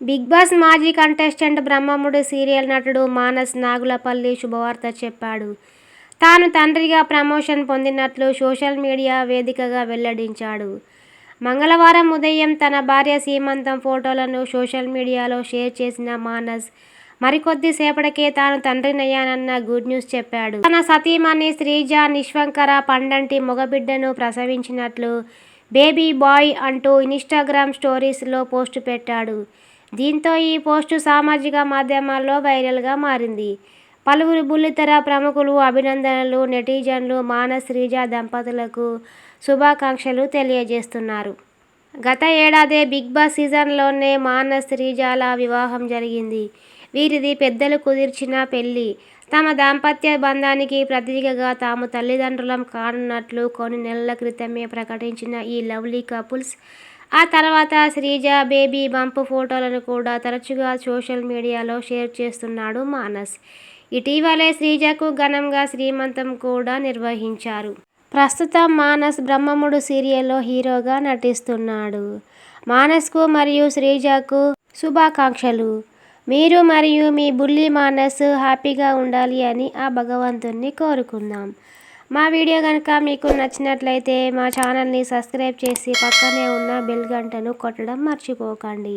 Big Boss మాజీ contestant బ్రహ్మముడు serial నటుడు మానస్ నాగులపల్లి శుభవార్త చెప్పాడు. తాను తండ్రిగా ప్రమోషన్ పొందినట్లు సోషల్ మీడియా వేదికగా వెల్లడించాడు. మంగళవారం ఉదయం తన భార్య సీమంతం ఫోటోలను సోషల్ మీడియాలో షేర్ చేసిన మానస్ మరికొద్ది సేపటికే తాను తండ్రినయ్యానన్న గుడ్ న్యూస్ చెప్పాడు. తన సతీమణి శ్రీజ నిశ్వంకర పండంటి మగబిడ్డను ప్రసవించినట్లు బేబీ బాయ్ అంటూ ఇన్స్టాగ్రామ్ స్టోరీస్లో పోస్టు పెట్టాడు. దీంతో ఈ పోస్టు సామాజిక మాధ్యమాల్లో వైరల్గా మారింది. పలువురు బుల్లితెర ప్రముఖులు అభినందనలు నెటిజన్లు మానస్ శ్రీజ దంపతులకు శుభాకాంక్షలు తెలియజేస్తున్నారు. గత ఏడాదే బిగ్ బాస్ సీజన్లోనే మానస్ శ్రీజాల వివాహం జరిగింది. వీరిది పెద్దలు కుదిర్చిన పెళ్ళి తమ దాంపత్య బంధానికి ప్రతీకగా తాము తల్లిదండ్రులం కానున్నట్లు కొన్ని నెలల క్రితమే ప్రకటించిన ఈ లవ్లీ కపుల్స్ ఆ తర్వాత శ్రీజ బేబీ బంప్ ఫోటోలను కూడా తరచుగా సోషల్ మీడియాలో షేర్ చేస్తున్నాడు మానస్. ఇటీవలే శ్రీజకు ఘనంగా శ్రీమంతం కూడా నిర్వహించారు. ప్రస్తుతం మానస్ బ్రహ్మముడు సీరియల్లో హీరోగా నటిస్తున్నాడు. మానస్కు మరియు శ్రీజకు శుభాకాంక్షలు. మీరు మరియు మీ బుల్లి మానస్ హ్యాపీగా ఉండాలి అని ఆ భగవంతుణ్ణి కోరుకుందాం. మా వీడియో కనుక మీకు నచ్చినట్లయితే మా ఛానల్ని సబ్స్క్రైబ్ చేసి పక్కనే ఉన్న బెల్ గంటను కొట్టడం మర్చిపోకండి.